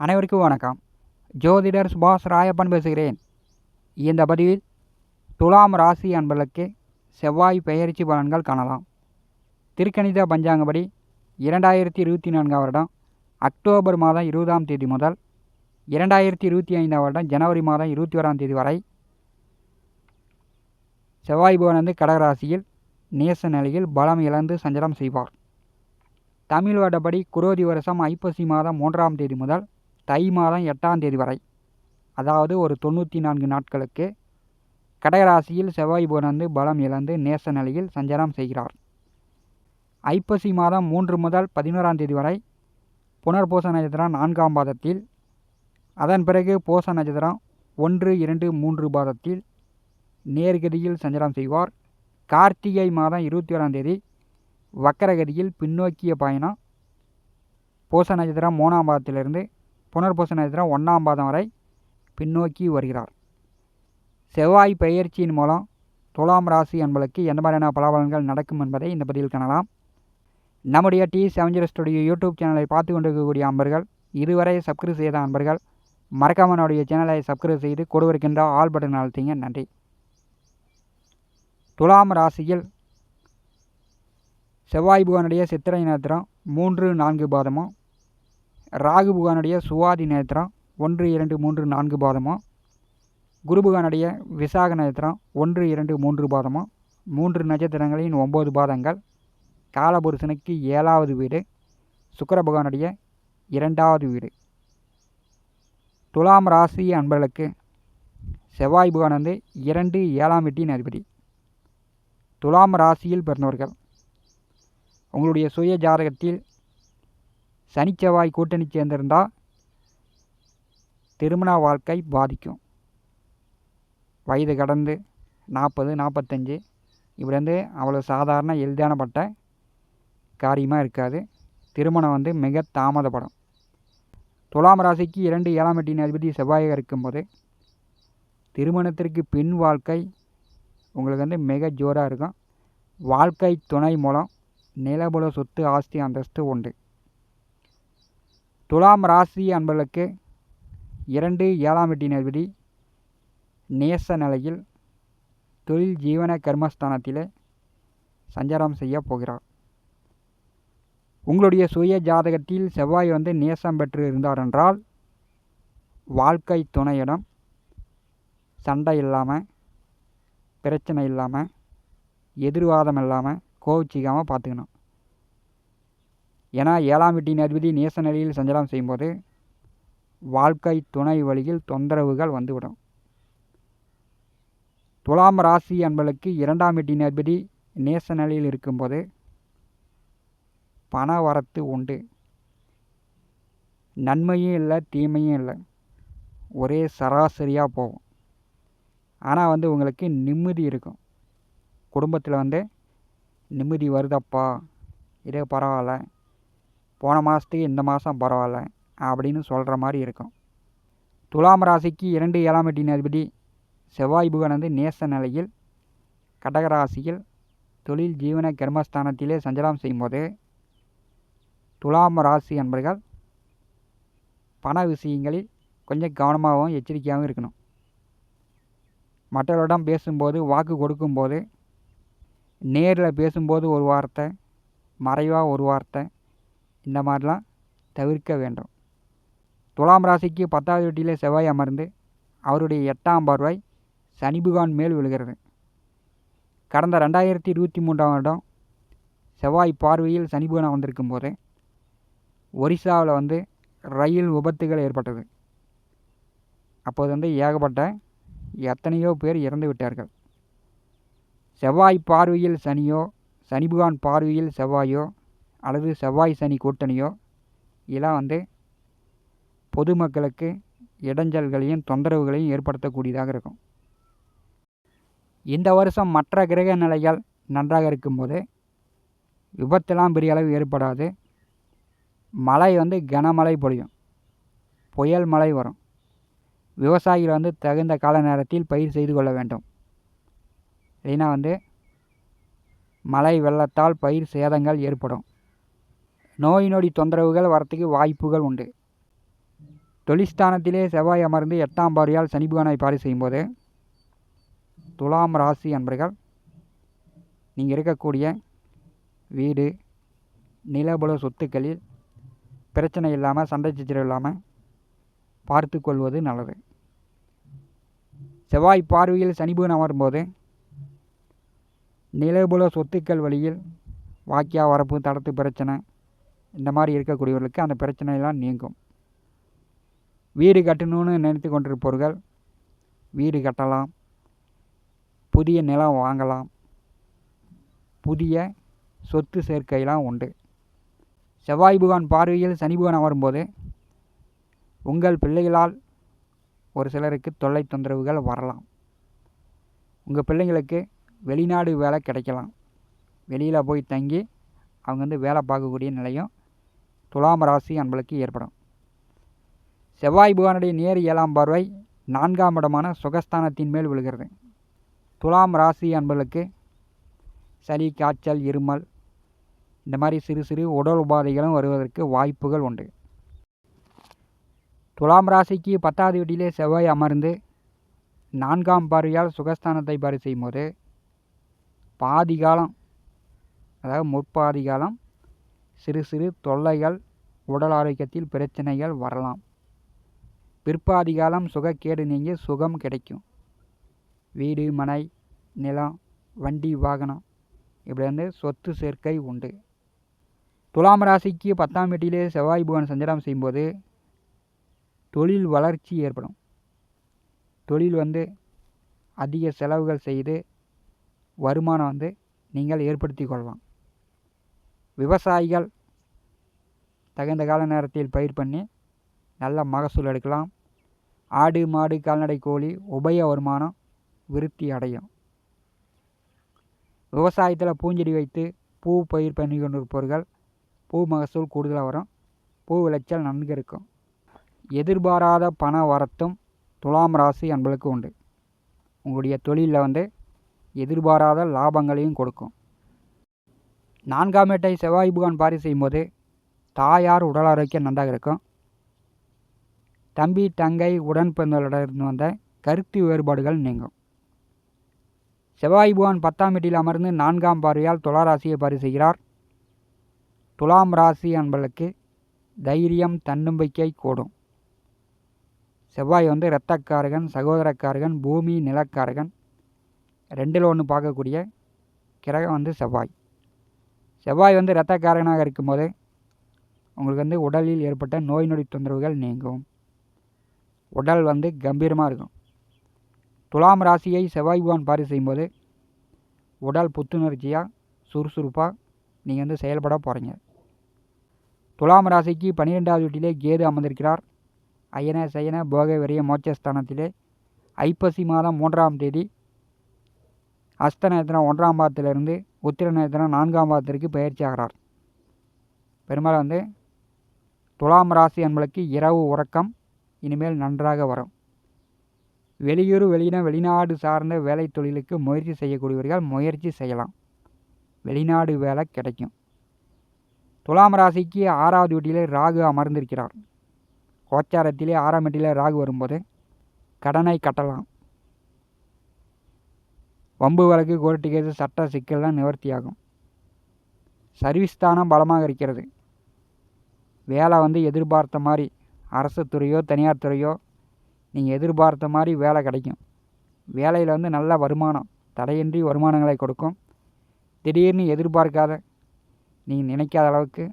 அனைவருக்கும் வணக்கம். ஜோதிடர் சுபாஷ் ராயப்பன் பேசுகிறேன். இந்த பதிவில் துலாம் ராசி அன்பர்களுக்கு செவ்வாய் பெயர்ச்சி பலன்கள் காணலாம். திருக்கணித பஞ்சாங்கப்படி இரண்டாயிரத்தி இருபத்தி நான்காம் வருடம் அக்டோபர் மாதம் இருபதாம் தேதி முதல் இரண்டாயிரத்தி இருபத்தி ஐந்தாம் வருடம் ஜனவரி மாதம் இருபத்தி ஓராம் தேதி வரை செவ்வாய் பவன் வந்து கடகராசியில் நேச நிலையில் பலம் இழந்து சஞ்சலம் செய்வார். தமிழ் வருடப்படி குரோதி வருஷம் ஐப்பசி மாதம் மூன்றாம் தேதி முதல் தை மாதம் எட்டாம் தேதி வரை. அதாவது ஒரு தொண்ணூற்றி நான்கு நாட்களுக்கு கடகராசியில் செவ்வாய் புகழ்ந்து பலம் இழந்து நேச நிலையில் சஞ்சாரம் செய்கிறார். ஐப்பசி மாதம் மூன்று முதல் பதினோராம் தேதி வரை புனர்பூச நட்சத்திரம் நான்காம் பாதத்தில் அதன் பிறகு பூச நட்சத்திரம் ஒன்று இரண்டு மூன்று பாதத்தில் நேர்கதியில் சஞ்சாரம் செய்வார். கார்த்திகை மாதம் இருபத்தி ஓராம் தேதி வக்கரகதியில் பின்னோக்கிய பயணம் பூச நட்சத்திரம் மூணாம் பாதத்திலிருந்து புனர்பூச நட்சத்திரம் ஒன்றாம் பாதம் வரை பின்னோக்கி வருகிறார். செவ்வாய் பெயர்ச்சியின் மூலம் துலாம் ராசி என்பதற்கு எந்த மாதிரியான பலாபலன்கள் நடக்கும் என்பதை இந்த பதிவில் காணலாம். நம்முடைய டி செவன் ஸ்டுடியோ யூடியூப் சேனலை பார்த்து கொண்டிருக்கக்கூடிய அன்பர்கள் இதுவரை சப்ஸ்கிரைப் செய்த அன்பர்கள் மறக்காமனுடைய சேனலை சப்ஸ்கிரைப் செய்து கொடுவிருக்கின்ற ஆல் பட்டன் அழுத்திங்க. நன்றி. துலாம் ராசியில் செவ்வாய் புகனுடைய சித்திரை நேரத்திரம் மூன்று நான்கு பாதமும் ராகு புகானுடைய சுவாதி நேத்திரம் ஒன்று இரண்டு மூன்று நான்கு பாதமும் குரு புகானுடைய விசாக நேத்திரம் ஒன்று இரண்டு மூன்று பாதமும் மூன்று நட்சத்திரங்களின் ஒம்பது பாதங்கள். காலபுருஷனுக்கு ஏழாவது வீடு. சுக்கர பகவானுடைய இரண்டாவது வீடு. துலாம் ராசி அன்பர்களுக்கு செவ்வாய் பகவான் வந்து இரண்டு ஏழாம் வீட்டின் அதிபதி. துலாம் ராசியில் பிறந்தவர்கள். உங்களுடைய சுய ஜாதகத்தில் சனிச்செவ்வாய் கூட்டணி சேர்ந்திருந்தால் திருமண வாழ்க்கை பாதிக்கும். வயது கடந்து நாற்பது நாற்பத்தஞ்சு இப்படி வந்து அவ்வளோ சாதாரண எளிதானப்பட்ட காரியமாக இருக்காது. திருமணம் வந்து மிக தாமதப்படும். துலாம் ராசிக்கு இரண்டு ஏழாம் எட்டின் அதிபதி செவ்வாயாக இருக்கும்போது திருமணத்திற்கு பின் வாழ்க்கை உங்களுக்கு வந்து மிக ஜோராக இருக்கும். வாழ்க்கை துணை மூலம் நிலபுல சொத்து ஆஸ்தி அந்தஸ்து உண்டு. துலாம் ராசி அன்பர்களுக்கு இரண்டு ஏழாம் எட்டின் அதிபதி நேச நிலையில் தொழில் ஜீவன கர்மஸ்தானத்திலே சஞ்சாரம் செய்ய போகிறார். உங்களுடைய சுய ஜாதகத்தில் செவ்வாய் வந்து நேசம் பெற்று இருந்தார் என்றால் வாழ்க்கை துணையிடம் சண்டை இல்லாமல் பிரச்சனை இல்லாமல் எதிர்வாதம் இல்லாமல் கோவிச்சிக்காமல் பார்த்துக்கணும். ஏன்னா ஏழாம் வீட்டின் அதிபதி நேச நிலையில் சஞ்சலம் செய்யும்போது வாழ்க்கை துணை வழியில் தொந்தரவுகள் வந்துவிடும். துலாம் ராசி அன்பளுக்கு இரண்டாம் வீட்டின் அதிபதி நேச நிலையில் இருக்கும்போது பண வரத்து உண்டு. நன்மையும் இல்லை தீமையும் இல்லை. ஒரே சராசரியாக போகும். ஆனால் வந்து உங்களுக்கு நிம்மதி இருக்கும். குடும்பத்தில் வந்து நிம்மதி வருதப்பா இதே பரவாயில்ல. போன மாதத்துக்கு இந்த மாதம் பரவாயில்ல அப்படின்னு சொல்கிற மாதிரி இருக்கும். துலாம் ராசிக்கு இரண்டு ஏழாம் எட்டின் அதிபதி செவ்வாய் புகன் வந்து நேச நிலையில் கடகராசியில் தொழில் ஜீவன கர்மஸ்தானத்திலே சஞ்சலம் செய்யும்போது துலாம் ராசி என்பர்கள் பண விஷயங்களில் கொஞ்சம் கவனமாகவும் எச்சரிக்கையாகவும் இருக்கணும். மற்றவர்களிடம் பேசும்போது வாக்கு கொடுக்கும்போது நேரில் பேசும்போது ஒரு வார்த்தை மறைவாக ஒரு வார்த்தை இந்த மாதிரிலாம் தவிர்க்க வேண்டும். துலாம் ராசிக்கு பத்தாவது வீட்டிலே செவ்வாய் அமர்ந்து அவருடைய எட்டாம் பார்வை சனி பகவான் மேல் விழுகிறது. கடந்த ரெண்டாயிரத்தி இருபத்தி மூன்றாம் வருடம் செவ்வாய் பார்வையில் சனி பகவான் வந்திருக்கும் போது ஒரிசாவில் வந்து ரயில் விபத்துகள் ஏற்பட்டது. அப்போது வந்து ஏகப்பட்ட எத்தனையோ பேர் இறந்து விட்டார்கள். செவ்வாய் பார்வையில் சனியோ சனி பகவான் பார்வையில் செவ்வாயோ அல்லது செவ்வாய் சனி கூட்டணியோ இதெல்லாம் வந்து பொதுமக்களுக்கு இடைஞ்சல்களையும் தொந்தரவுகளையும் ஏற்படுத்தக்கூடியதாக இருக்கும். இந்த வருஷம் மற்ற கிரக நிலைகள் நன்றாக இருக்கும்போது விபத்தெல்லாம் பெரிய அளவு ஏற்படாது. மழை வந்து கனமழை பொழியும். புயல் மழை வரும். விவசாயிகள் வந்து தகுந்த கால நேரத்தில் பயிர் செய்து கொள்ள வேண்டும். இல்லைன்னா வந்து மழை வெள்ளத்தால் பயிர் சேதங்கள் ஏற்படும். நோய் நொடி தொந்தரவுகள் வரத்துக்கு வாய்ப்புகள் உண்டு. தொழிஸ்தானத்திலே செவ்வாய் அமர்ந்து எட்டாம் பார்வையால் சனி பாரி செய்யும்போது துலாம் ராசி அன்பர்கள் நீங்கள் இருக்கக்கூடிய வீடு நிலபுல சொத்துக்களில் பிரச்சனை இல்லாமல் சண்டை சச்சரவு இல்லாமல் பார்த்து கொள்வது நல்லது. செவ்வாய் பார்வையில் சனிபுகன் அமரும்போது நிலபுல சொத்துக்கள் வழியில் வாக்கியா வரப்பு தடத்து பிரச்சனை இந்த மாதிரி இருக்கக்கூடியவர்களுக்கு அந்த பிரச்சனையெல்லாம் நீங்கும். வீடு கட்டணும்னு நினைத்து கொண்டிருப்பவர்கள் வீடு கட்டலாம் புதிய நிலம் வாங்கலாம் புதிய சொத்து சேர்க்கையெல்லாம் உண்டு. செவ்வாய் புகான் பார்வையில் சனி புகான் அமரும்போது உங்கள் பிள்ளைகளால் ஒரு சிலருக்கு தொல்லை தொந்தரவுகள் வரலாம். உங்கள் பிள்ளைங்களுக்கு வெளிநாடு வேலை கிடைக்கலாம். வெளியில் போய் தங்கி அவங்க வந்து வேலை பார்க்கக்கூடிய நிலையும் துலாம் ராசி அன்பளுக்கு ஏற்படும். செவ்வாய் புகானுடைய நேர் ஏழாம் பார்வை நான்காம் இடமான சுகஸ்தானத்தின் மேல் விழுகிறது. துலாம் ராசி அன்பளுக்கு சளி காய்ச்சல் இருமல் இந்த மாதிரி சிறு சிறு உடல் உபாதைகளும் வருவதற்கு வாய்ப்புகள் உண்டு. துலாம் ராசிக்கு பத்தாவது வீட்டிலே செவ்வாய் அமர்ந்து நான்காம் பார்வையால் சுகஸ்தானத்தை பாரி செய்யும்போது பாதி காலம் அதாவது முற்பாதி காலம் சிறு சிறு தொல்லைகள் உடல் ஆரோக்கியத்தில் பிரச்சனைகள் வரலாம். பிற்பாதி காலம் சுகக்கேடு நீங்கி சுகம் கிடைக்கும். வீடு மனை நிலம் வண்டி வாகனம் இப்படி வந்து சொத்து சேர்க்கை உண்டு. துலாம் ராசிக்கு பத்தாம் வீட்டிலே செவ்வாய் புவன் சஞ்சாரம் செய்யும்போது தொழில் வளர்ச்சி ஏற்படும். தொழில் வந்து அதிக செலவுகள் செய்து வருமானம் வந்து நீங்கள் ஏற்படுத்தி கொள்ளலாம். விவசாயிகள் தகுந்த கால நேரத்தில் பயிர் பண்ணி நல்ல மகசூல் எடுக்கலாம். ஆடு மாடு கால்நடை கோழி உபய வருமானம் விருத்தி அடையும். விவசாயத்தில் பூஞ்செடி வைத்து பூ பயிர் பண்ணி கொண்டிருப்பவர்கள் பூ மகசூல் கூடுதலாக வரும். பூ விளைச்சல் நன்கு இருக்கும். எதிர்பாராத பண வரத்தும் துலாம் ராசி அன்பளுக்கு உண்டு. உங்களுடைய தொழிலில் வந்து எதிர்பாராத லாபங்களையும் கொடுக்கும். நான்காம் ஏட்டை செவ்வாய் புகான் பாரி செய்யும்போது தாயார் உடல் ஆரோக்கியம் நன்றாக இருக்கும். தம்பி தங்கை உடன் பிறந்தவர்களிடம் வந்த கருத்து வேறுபாடுகள் நீங்கும். செவ்வாய் புகான் பத்தாம் வீட்டில் அமர்ந்து நான்காம் பார்வையால் துலா ராசியை பாரி செய்கிறார். துலாம் ராசி அன்பளுக்கு தைரியம் தன்னம்பிக்கை கூடும். செவ்வாய் வந்து இரத்தக்காரகன் சகோதரக்காரகன் பூமி நிலக்காரகன். ரெண்டில் ஒன்று பார்க்கக்கூடிய கிரகம் வந்து செவ்வாய். செவ்வாய் வந்து இரத்தக்காரகனாக இருக்கும்போது உங்களுக்கு வந்து உடலில் ஏற்பட்ட நோய் நொடி தொந்தரவுகள் நீங்கும். உடல் வந்து கம்பீரமாக இருக்கும். துலாம் ராசியை செவ்வாய் பகவான் பாரி செய்யும்போது உடல் புத்துணர்ச்சியாக சுறுசுறுப்பாக நீங்கள் வந்து செயல்பட போகிறீங்க துலாம் ராசிக்கு பன்னிரெண்டாவது வீட்டிலே கேது அமர்ந்திருக்கிறார். அயன சயன போக விரைய மோட்சஸ்தானத்திலே ஐப்பசி மாதம் மூன்றாம் தேதி அஸ்த நேத்திரம் ஒன்றாம் பாதத்திலிருந்து உத்திர நேத்திரம் நான்காம் பாதத்திற்கு பயிற்சி ஆகிறார் பெரும்பாலும் வந்து துலாம் ராசி என்பதற்கு இரவு உறக்கம் இனிமேல் நன்றாக வரும். வெளியூர் வெளியின வெளிநாடு சார்ந்த வேலை தொழிலுக்கு முயற்சி செய்யக்கூடியவர்கள் முயற்சி செய்யலாம். வெளிநாடு வேலை கிடைக்கும். துலாம் ராசிக்கு ஆறாவது வீட்டிலே ராகு அமர்ந்திருக்கிறார். கோச்சாரத்திலே ஆறாம் வீட்டிலே ராகு வரும்போது கடனை கட்டலாம். வம்பு வழக்கு கோர்ட்டு கேஸு சட்ட சிக்கல்லாம் நிவர்த்தியாகும். சர்வீஸ் தானம் பலமாக இருக்கிறது. வேலை வந்து எதிர்பார்த்த மாதிரி அரசு துறையோ தனியார் துறையோ நீங்கள் எதிர்பார்த்த மாதிரி வேலை கிடைக்கும். வேலையில் வந்து நல்ல வருமானம் தடையின்றி வருமானங்களை கொடுக்கும். திடீர்னு எதிர்பார்க்காத நீங்கள் நினைக்காத அளவுக்கு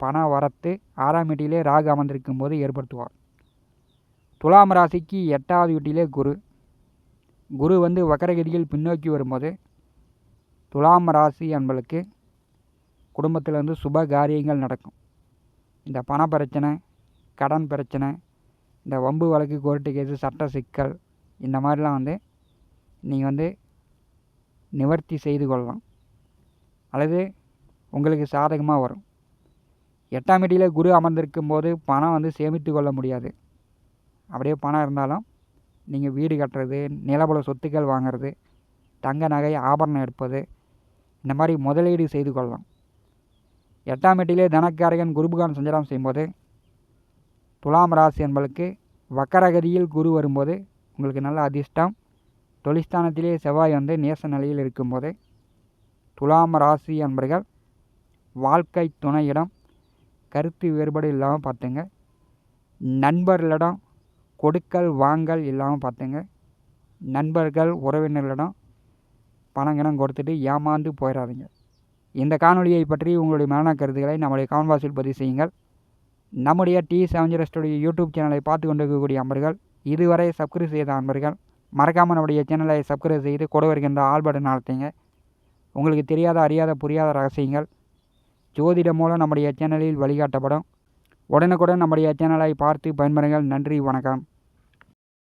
பண வரத்து ஆறாம் வீட்டிலே ராகு அமர்ந்திருக்கும் போது ஏற்படுத்துவார். துலாம் ராசிக்கு எட்டாவது வீட்டிலே குரு. குரு வந்து வக்கரகிரியில் பின்னோக்கி வரும்போது துலாம் ராசி என்பளுக்கு குடும்பத்தில் வந்து சுப காரியங்கள் நடக்கும். இந்த பண பிரச்சனை கடன் பிரச்சனை இந்த வம்பு வழக்கு கோர்ட்டு கேஸு சட்ட சிக்கல் இந்த மாதிரிலாம் வந்து நீங்கள் வந்து நிவர்த்தி செய்து கொள்ளலாம். அல்லது உங்களுக்கு சாதகமாக வரும். எட்டாம் வீட்டில் குரு அமர்ந்திருக்கும் போது பணம் வந்து சேமித்து கொள்ள முடியாது. அப்படியே பணம் இருந்தாலும் நீங்கள் வீடு கட்டுறது நிலபல சொத்துக்கள் வாங்கிறது தங்க நகை ஆபரணம் எடுப்பது இந்த மாதிரி முதலீடு செய்து கொள்ளலாம். எட்டாம் வீட்டிலே தனக்காரகன் குருபுகான் சஞ்சாரம் செய்யும்போது துலாம் ராசி என்பதற்கு வக்கரகதியில் குரு வரும்போது உங்களுக்கு நல்ல அதிர்ஷ்டம். தொழிற்ஸ்தானத்திலே செவ்வாய் வந்து நேச நிலையில் இருக்கும்போது துலாம் ராசி என்பர்கள் வாழ்க்கை துணையிடம் கருத்து வேறுபாடு இல்லாமல் பார்த்துங்க. நண்பர்களிடம் கொடுக்கல் வாங்கல் இல்லாமல் பார்த்துங்க நண்பர்கள் உறவினர்களிடம் பணம் கிணம் கொடுத்துட்டு ஏமாந்து போயிடாதீங்க இந்த காணொலியை பற்றி உங்களுடைய மரண கருத்துக்களை நம்முடைய கமெண்ட் பாக்ஸில் பதிவு செய்யுங்கள். நம்முடைய டி செவன் யூடியூப் சேனலை பார்த்து கொண்டிருக்கக்கூடிய அன்பர்கள் இதுவரை சப்ஸ்கிரைப் செய்த அன்பர்கள் மறக்காமல் நம்முடைய சேனலை சப்ஸ்கிரைப் செய்து கூட வருகின்ற ஆல் பட்டன் அழுத்துங்க. உங்களுக்கு தெரியாத அறியாத புரியாத ரகசியங்கள் ஜோதிடம் மூலம் நம்முடைய சேனலில் வழிகாட்டப்படும். உடனுக்குடன் நம்முடைய சேனலை பார்த்து பயன்பெறுங்கள். நன்றி வணக்கம்.